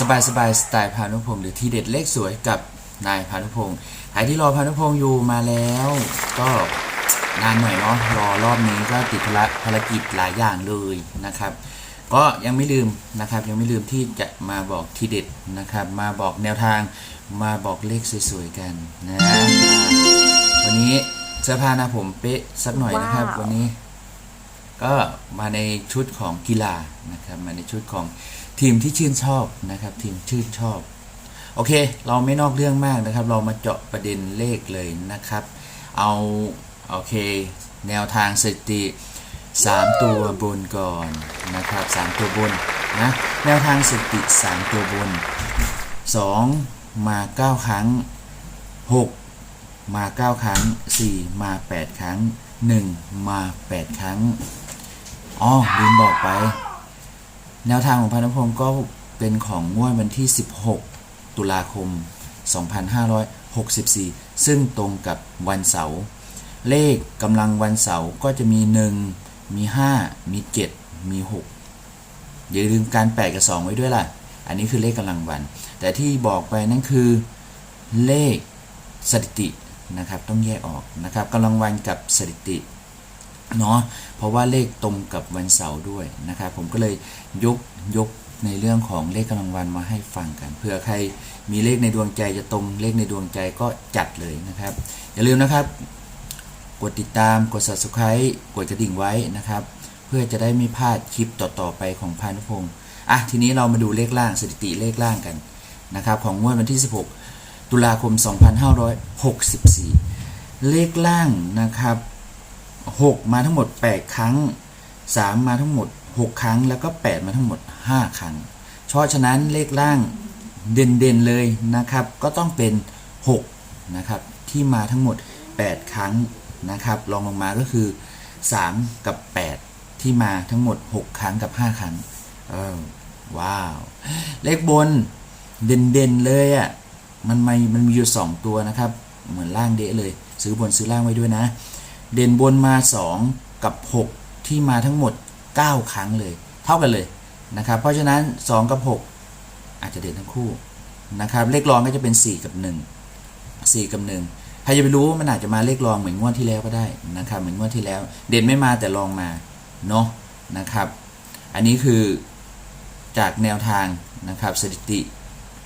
สบายสบายๆสไตล์พานุพงศ์หรือทีเด็ดเลขสวยกับนายพานุพงศ์ใครที่รอพานุพงศ์อยู่มาแล้ว ก็นานหน่อยเนาะรอรอบนี้ก็ติดภารภารกิจหลายอย่างเลยนะครับ ก็ยังไม่ลืมนะครับ ยังไม่ลืมที่จะมาบอกทีเด็ดนะครับ มาบอกแนวทางมาบอกเลขสวยๆกันนะอ่าวันนี้เสื้อผ้าหน้าผมเป๊ะสักหน่อยนะครับว้าววันนี้ ก็มาในชุดของกีฬานะครับ มาในชุดของ ทีมที่ชื่นชอบนะครับ ทีมชื่นชอบ โอเค เราไม่นอกเรื่องมากนะครับ เรามาเจาะประเด็นเลขเลยนะครับ เอาโอเค แนวทางสถิติ3 ตัวบนก่อนนะครับ 3 ตัวบนนะแนวทางสถิติ 3 ตัวบน 2 มา 9 ครั้ง 6 มา 9 ครั้ง 4 มา 8 ครั้ง 1 มา 8 ครั้งอ๋อลืมบอกไป แนวทางของพานุพงศ์ก็เป็นของงวดวันที่ 16 ตุลาคม 2564 ซึ่งตรงกับวันเสาร์เลขกำลังวันเสาร์ก็จะมี 1 มี 5 มี 7 มี 6 อย่าลืมการ 8 กับ 2 ไว้ด้วยล่ะ อันนี้คือเลขกำลังวัน แต่ที่บอกไปนั่นคือเลขสถิตินะครับต้องแยกออกนะครับกำลังวันกับสถิติ เนาะเพราะว่าเลขตรงกับวันเสาร์ด้วยนะครับผมก็เลยยกยกในเรื่องของเลขกำลังวันมาให้ฟังกันเผื่อใครมีเลขในดวงใจจะตรงเลขในดวงใจก็จัดเลยนะครับ อย่าลืมนะครับ กดติดตามกด subscribe กดกระดิ่งไว้นะครับ เพื่อจะได้ไม่พลาดคลิปต่อๆไปของพานุพงศ์อะทีนี้เรามาดูเลขล่างสถิติเลขล่างกันนะครับ ของงวดวันที่ 16 ตุลาคม 2564 เลขล่างนะครับ 6 มาทั้งหมด 8 ครั้ง 3 มาทั้งหมด 6 ครั้ง แล้วก็ 8 มาทั้งหมด 5 ครั้ง เพราะฉะนั้นเลขล่างเด่นๆเลยนะครับ ก็ต้องเป็น 6 นะครับ ที่มาทั้งหมด 8 ครั้งนะครับรองลงมาก็คือ 3 กับ 8 ที่มาทั้งหมด 6 ครั้งกับ 5 ครั้งเออว้าว เลขบนเด่นๆเลยอะ่ะมันไม่มันมีอยู่ 2 ตัวนะครับ เหมือนล่างเดะเลย ซื้อบนซื้อล่างไว้ด้วยนะ เด่นบนมา 2 กับ 6 ที่มาทั้งหมด 9 ครั้งเลย เท่ากันเลยนะครับ เพราะฉะนั้น 2 กับ 6 อาจจะเด่นทั้งคู่นะครับ เลขรองก็จะเป็น 4 กับ 1 4 กับ 1 ใครจะไปรู้มันอาจจะมาเลขรองเหมือนงวดที่แล้วก็ได้นะครับ เหมือนงวดที่แล้ว เด่นไม่มาแต่รองมาเนาะนะครับ อันนี้คือจากแนวทางนะครับสถิติ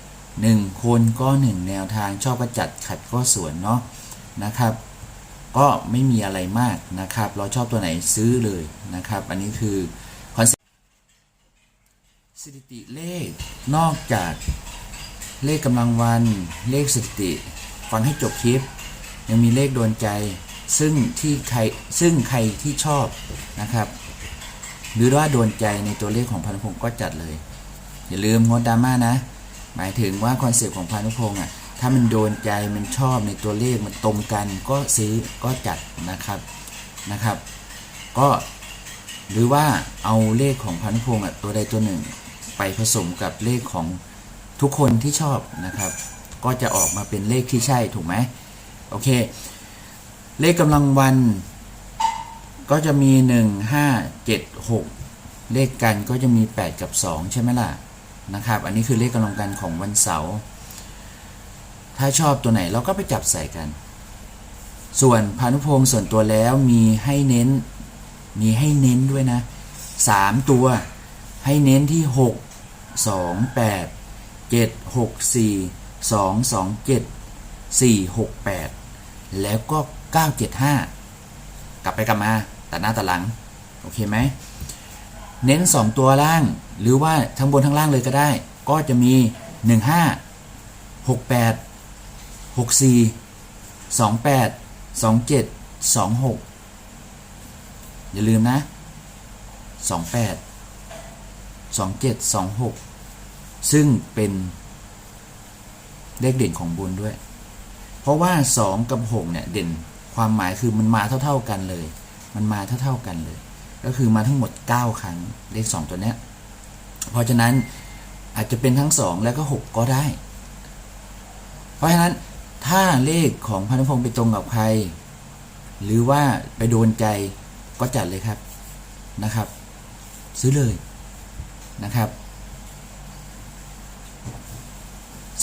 1 คนก็ 1 แนวทางชอบก็จัดขัดก็สวนเนาะนะครับ ก็ไม่มีอะไรมากนะครับ เราชอบตัวไหนซื้อเลยนะครับ อันนี้คือคอนเซ็ปต์สถิติเลขนอกจากเลขกำลังวันเลขสถิติ ฟังให้จบคลิป ยังมีเลขโดนใจ ซึ่งที่ใครซึ่งใครที่ชอบนะครับ หรือว่าโดนใจในตัวเลขของพานุพงศ์ก็จัดเลย อย่าลืมงดดราม่านะ หมายถึงว่าคอนเซปต์ของพานุพงศ์อะ ถ้ามันโดนใจมันชอบในตัวเลขมันตรงกัน ก็ซื้อก็จัดนะครับนะครับ ก็หรือว่าเอาเลขของพานุพงศ์อะตัวใดตัวหนึ่ง ไปผสมกับเลขของทุกคนที่ชอบนะครับ ก็จะออกมาเป็นเลขที่ใช่ถูกไหมโอเค เลขกำลังวัน ก็จะมี 1 5 7 6 เลขกันก็จะมี 8 กับ 2 ใช่ไหมล่ะนะครับ อันนี้คือเลขกำลังกันของวันเสาร์ ถ้าชอบตัวไหนเราก็ไปจับใส่กัน ส่วนพานุพงศ์ส่วนตัวแล้วมีให้เน้น มีให้เน้นด้วยนะ 3 ตัว ให้เน้นที่ 6 2 8 7 6 4 2 2 7 4 6 8 แล้วก็ 975 กลับไปกลับมาตัดหน้าตัดหลัง โอเคไหม เน้น 2 ตัวล่าง หรือว่าทั้งบนทั้งล่างเลยก็ได้ ก็จะมี 15 68 64 28 27 26 อย่าลืมนะ 28 27 26 ซึ่งเป็นเลขเด่นของบนด้วย เพราะว่า 2 กับ 6 เนี่ย เด่นความหมายคือมันมาเท่า ๆกันเลย มันมาเท่า ๆกันเลย ก็คือมาทั้งหมด 9 ครั้งเลข 2 ตัวเนี้ย เพราะฉะนั้นอาจจะเป็นทั้ง 2 แล้วก็ 6 ก็ได้ เพราะฉะนั้น ถ้าเลขของพันธพงศ์ไปตรงกับใคร หรือว่าไปโดนใจก็จัดเลยครับนะครับ ซื้อเลยนะครับ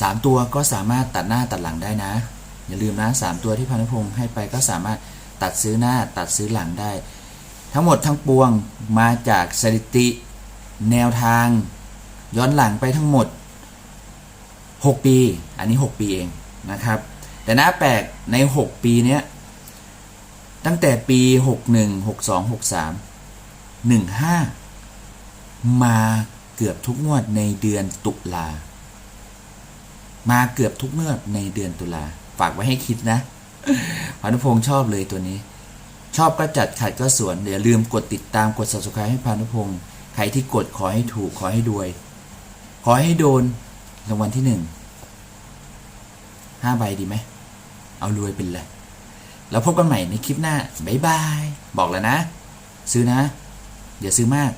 สามตัวก็สามารถตัดหน้าตัดหลังได้นะ อย่าลืมนะสามตัวที่พานุพงศ์ให้ไปก็สามารถตัดซื้อหน้าตัดซื้อหลังได้ ทั้งหมดทั้งปวงมาจากสถิติ แนวทาง ย้อนหลังไปทั้งหมด 6 ปี อันนี้ 6 ปีเองนะครับ แต่น่าแปลกใน 6 ปีเนี้ย ตั้งแต่ปี 61 62 63 15 มาเกือบทุกงวดในเดือนตุลา มาเกือบทุกงวดในเดือนตุลา ฝากไว้ให้คิดนะพานุพงศ์ชอบเลยตัวนี้ ชอบก็จัดขัดก็สวนเดี๋ยวลืมกดติดตามกด subscribe ให้พานุพงศ์ใครที่กดขอให้ถูกขอให้รวย ขอให้โดนรางวัลที่หนึ่ง ห้าใบดีไหม เอารวยเป็นเลย แล้วพบกันใหม่ในคลิปหน้า บ๊ายบาย บอกแล้วนะ ซื้อนะ อย่าซื้อมาก